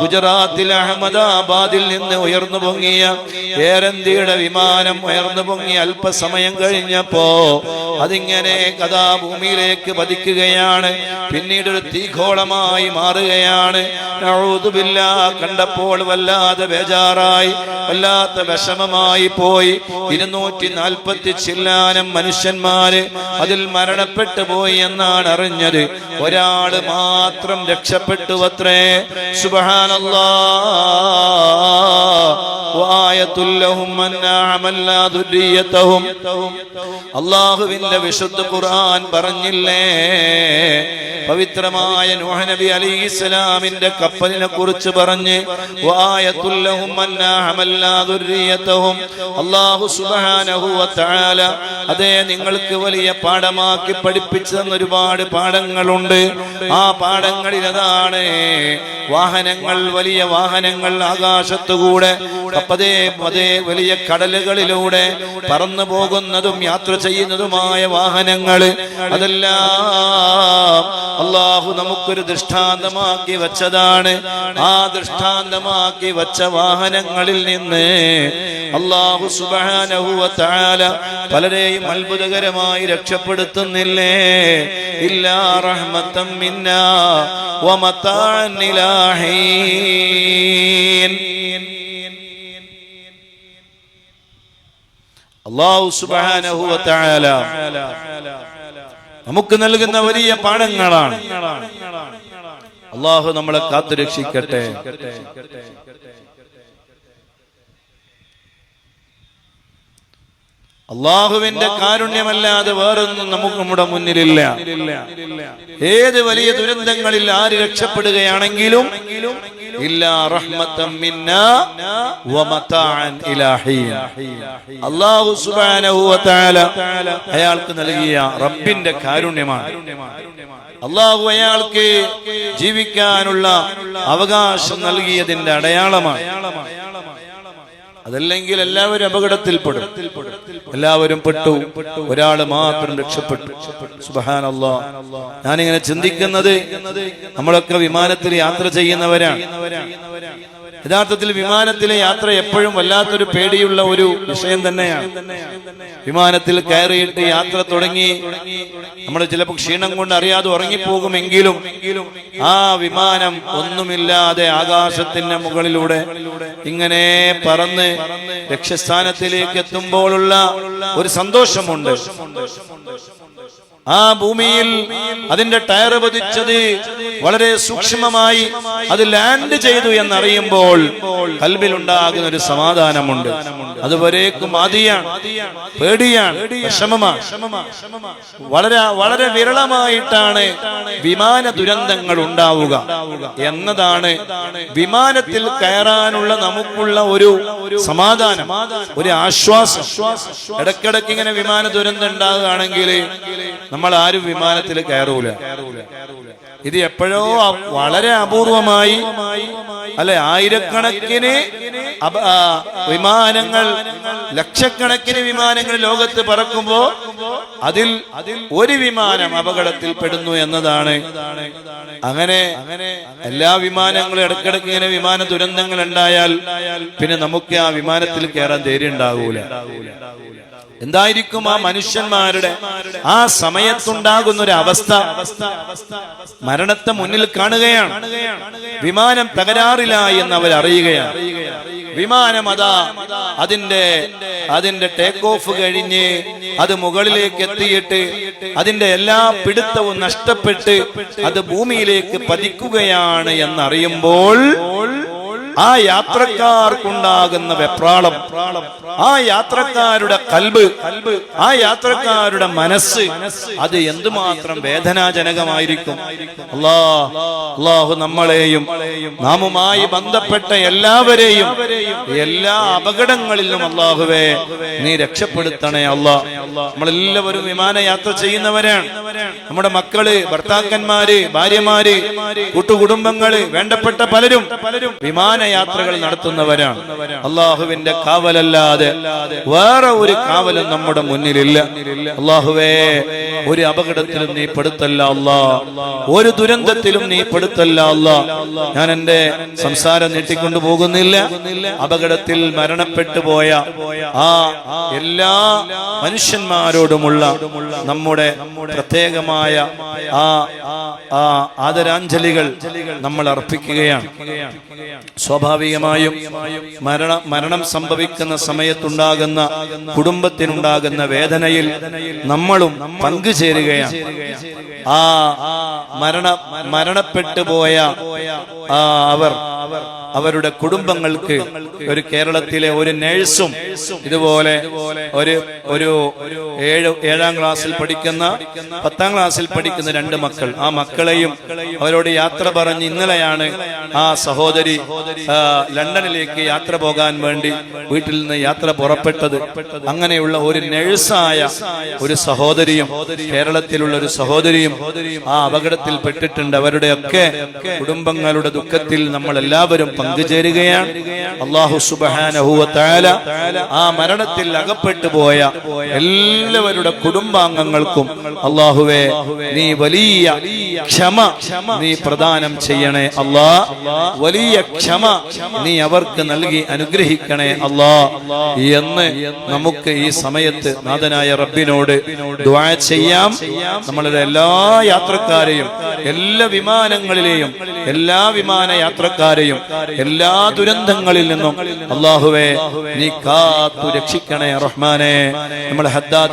ഗുജറാത്തിൽ അഹമ്മദാബാദിൽ നിന്ന് ഉയർന്നു പൊങ്ങിയ എയർ വിമാനം ഉയർന്നു പൊങ്ങി അല്പസമയം കഴിഞ്ഞപ്പോ അതിങ്ങനെ കഥാഭൂമിയിലേക്ക് പതിക്കുകയാണ്. പിന്നീട് ഒരു തീഘോളമായി മാറുകയാണ്. കണ്ടപ്പോൾ വല്ലാതെ ബേജാറായി വല്ലാത്ത വിഷമമായി പോയി. ഇരുന്നൂറ്റി നാൽപ്പത്തി ചില്ലാനം മനുഷ്യന്മാര് അതിൽ മരണപ്പെട്ടു പോയി എന്നാണ് അറിഞ്ഞത്. ഒരാൾ മാത്രം രക്ഷപ്പെട്ടു ദുർരിയതഹും അല്ലാഹുവിന്റെ വിശുദ്ധ ഖുർആൻ പറഞ്ഞില്ലേ? പവിത്രമായ നബി ഇസ്ലാമിന്റെ കപ്പലിനെ കുറിച്ച് പറഞ്ഞ് അതേ നിങ്ങൾക്ക് വലിയ പാഠമാക്കി പഠിപ്പിച്ചു തന്ന ഒരുപാട് പാഠങ്ങളുണ്ട്. ആ പാഠങ്ങളിൽ അതാണ് വാഹനങ്ങൾ വലിയ വാഹനങ്ങൾ ആകാശത്തുകൂടെ അപ്പതേ പതേ വലിയ കടലുകളിലൂടെ പറന്നു പോകുന്നതും യാത്ര ചെയ്യുന്നതുമായ വാഹനങ്ങൾ. അതെല്ലാം അള്ളാഹു നമുക്കൊരു ദൃഷ്ടാന്തമാക്കി വച്ചതാണ്. ആ ദൃഷ്ടാന്തമാക്കി വച്ച വാഹനങ്ങളിൽ നിന്ന് അള്ളാഹു സുബാനഹുവ താല പലരെയും അത്ഭുതകരമായി രക്ഷപ്പെടുത്തുന്നില്ലേ? ഇല്ലാ റഹ്മത്തം മിന്ന അള്ളാഹു സുബ്ഹാനഹു വ തആല നമുക്ക് നൽകുന്ന വലിയ പാഠങ്ങളാണ്. അള്ളാഹു നമ്മളെ കാത്തു രക്ഷിക്കട്ടെ. അള്ളാഹുവിന്റെ കാരുണ്യമല്ലാതെ വേറൊന്നും നമുക്ക് നമ്മുടെ മുന്നിലില്ല. ഏത് വലിയ ദുരന്തങ്ങളിൽ ആര് രക്ഷപ്പെടുകയാണെങ്കിലും വ അയാൾക്ക് നൽകിയ റബ്ബിന്റെ കാരുണ്യമാണ്. അള്ളാഹു അയാൾക്ക് ജീവിക്കാനുള്ള അവകാശം നൽകിയതിന്റെ അടയാളമാണ്. അതല്ലെങ്കിൽ എല്ലാവരും അപകടത്തിൽപ്പെടും. എല്ലാവരും പെട്ടു. ഒരാൾ മാത്രം രക്ഷപ്പെട്ടു. സുബാനല്ലോ ഞാനിങ്ങനെ ചിന്തിക്കുന്നത് നമ്മളൊക്കെ വിമാനത്തിൽ യാത്ര ചെയ്യുന്നവരാണ്. യഥാർത്ഥത്തിൽ വിമാനത്തിലെ യാത്ര എപ്പോഴും വല്ലാത്തൊരു പേടിയുള്ള ഒരു വിഷയം തന്നെയാണ്. വിമാനത്തിൽ കയറിയിട്ട് യാത്ര തുടങ്ങി നമ്മൾ ചിലപ്പോൾ ക്ഷീണം കൊണ്ട് അറിയാതെ ഉറങ്ങിപ്പോകുമെങ്കിലും ആ വിമാനം ഒന്നുമില്ലാതെ ആകാശത്തിന്റെ മുകളിലൂടെ ഇങ്ങനെ പറന്ന് ലക്ഷ്യസ്ഥാനത്തിലേക്ക് എത്തുമ്പോഴുള്ള ഒരു സന്തോഷമുണ്ട്. ആ ഭൂമിയിൽ അതിന്റെ ടയർ പതിച്ചത് വളരെ സൂക്ഷ്മമായി അത് ലാൻഡ് ചെയ്തു എന്നറിയുമ്പോൾ കൽബിലുണ്ടാകുന്ന ഒരു സമാധാനമുണ്ട്. അതുവരേക്കും ആദിയാണ് പേടിയാണ് വളരെ വളരെ വിരളമായിട്ടാണ് വിമാന ദുരന്തങ്ങൾ ഉണ്ടാവുക എന്നതാണ് വിമാനത്തിൽ കയറാനുള്ള നമുക്കുള്ള ഒരു സമാധാനം ഒരു ആശ്വാസം. ഇടക്കിടക്ക് ഇങ്ങനെ വിമാന ദുരന്തം ഉണ്ടാകുകയാണെങ്കിൽ നമ്മൾ ആരും വിമാനത്തിൽ കയറൂല. ഇത് എപ്പോഴോ വളരെ അപൂർവമായി അല്ലെ ആയിരക്കണക്കിന് വിമാനങ്ങൾ ലക്ഷക്കണക്കിന് വിമാനങ്ങൾ ലോകത്ത് പറക്കുമ്പോ അതിൽ ഒരു വിമാനം അപകടത്തിൽ പെടുന്നു എന്നതാണ്. അങ്ങനെ എല്ലാ വിമാനങ്ങളും ഇടക്കിടക്ക് ഇങ്ങനെ വിമാന ദുരന്തങ്ങൾ ഉണ്ടായാൽ പിന്നെ നമുക്ക് ആ വിമാനത്തിൽ കയറാൻ ധൈര്യം ഉണ്ടാകൂല എന്തായിരിക്കും ആ മനുഷ്യന്മാരുടെ ആ സമയത്തുണ്ടാകുന്ന ഒരു അവസ്ഥ മരണത്തെ മുന്നിൽ കാണുകയാണ്. വിമാനം തകരാറിലായി എന്ന് അവർ അറിയുകയാണ്. വിമാനം അതാ അതിന്റെ അതിന്റെ ടേക്ക് ഓഫ് കഴിഞ്ഞ് അത് മുകളിലേക്ക് എത്തിയിട്ട് അതിന്റെ എല്ലാ പിടുത്തവും നഷ്ടപ്പെട്ട് അത് ഭൂമിയിലേക്ക് പതിക്കുകയാണ് എന്നറിയുമ്പോൾ ആ യാത്രക്കാർക്കുണ്ടാകുന്ന വെപ്രാളം ആ യാത്രക്കാരുടെ കൽബ് ആ യാത്രക്കാരുടെ മനസ്സ് അത് എന്തുമാത്രം വേദനാജനകമായിരിക്കും? അള്ളാഹു നമ്മളെയും നാമുമായി ബന്ധപ്പെട്ട എല്ലാവരെയും എല്ലാ അപകടങ്ങളിലും അള്ളാഹുവേ നീ രക്ഷപ്പെടുത്തണേ അല്ലാ. നമ്മളെല്ലാവരും വിമാനയാത്ര ചെയ്യുന്നവരാണ്. നമ്മുടെ മക്കൾ ഭർത്താക്കന്മാര് ഭാര്യമാര് കൂട്ടുകുടുംബങ്ങൾ വേണ്ടപ്പെട്ട പലരും വിമാനയാത്രകൾ നടത്തുന്നവരാണ്. അള്ളാഹുവിന്റെ കാവലല്ലാതെ വേറെ ഒരു കാവലും നമ്മുടെ മുന്നിലില്ല. അള്ളാഹുവേ ഒരു അപകടത്തിലും നീ പെടുത്തല്ല അല്ല. ഒരു ദുരന്തത്തിലും നീ പെടുത്തല്ല അല്ല. ഞാൻ എന്റെ സംസാരം നീട്ടിക്കൊണ്ടു പോകുന്നില്ല. അപകടത്തിൽ മരണപ്പെട്ടു പോയ ആ എല്ലാ മനുഷ്യന്മാരോടുമുള്ള നമ്മുടെ പ്രത്യേകമായ ആ ആ ആദരാഞ്ജലികൾ നമ്മൾ അർപ്പിക്കുകയാണ്. സ്വാഭാവികമായും മരണ മരണം സംഭവിക്കുന്ന സമയത്തുണ്ടാകുന്ന കുടുംബത്തിനുണ്ടാകുന്ന വേദനയിൽ നമ്മളും പങ്കുചേരുകയാണ് ആ മരണ മരണപ്പെട്ടു പോയ അവർ അവരുടെ കുടുംബങ്ങൾക്ക് ഒരു കേരളത്തിലെ ഒരു നേഴ്സും ഇതുപോലെ ഒരു ഒരു ഏഴ് ഏഴാം ക്ലാസ്സിൽ പഠിക്കുന്ന പത്താം ക്ലാസ്സിൽ പഠിക്കുന്ന രണ്ട് മക്കൾ. ആ മക്കളെയും അവരോട് യാത്ര പറഞ്ഞ് ഇന്നലെയാണ് ആ സഹോദരി ലണ്ടനിലേക്ക് യാത്ര പോകാൻ വേണ്ടി വീട്ടിൽ നിന്ന് യാത്ര പുറപ്പെട്ടത്. അങ്ങനെയുള്ള ഒരു നേഴ്സായ ഒരു സഹോദരിയും കേരളത്തിലുള്ള ഒരു സഹോദരിയും ആ അപകടത്തിൽ പെട്ടിട്ടുണ്ട്. അവരുടെയൊക്കെ കുടുംബങ്ങളുടെ ദുഃഖത്തിൽ നമ്മൾ എല്ലാവരും പങ്കുചേരുകയാണ് അള്ളാഹു സുബാന ആ മരണത്തിൽ അകപ്പെട്ടു പോയ എല്ലാവരുടെ കുടുംബാംഗങ്ങൾക്കും അള്ളാഹുവെ നീ വലിയ ക്ഷമ നീ പ്രദാനം ചെയ്യണേ അല്ലാ. വലിയ ക്ഷമ നീ അവർക്ക് നൽകി അനുഗ്രഹിക്കണേ അല്ലാ. എന്ന് നമുക്ക് ഈ സമയത്ത് നാഥനായ റബ്ബിനോട് ദുആ ചെയ്യാം. നമ്മളുടെ എല്ലാ യാത്രക്കാരെയും എല്ലാ വിമാനങ്ങളിലെയും എല്ലാ വിമാന യാത്രക്കാരെയും എല്ലാ ദുരന്തങ്ങളിൽ നിന്നും അള്ളാഹുവെ നീ കാത്തു രക്ഷിക്കണേ റഹ്മാനെ. നമ്മുടെ ഹദ്ദാദ്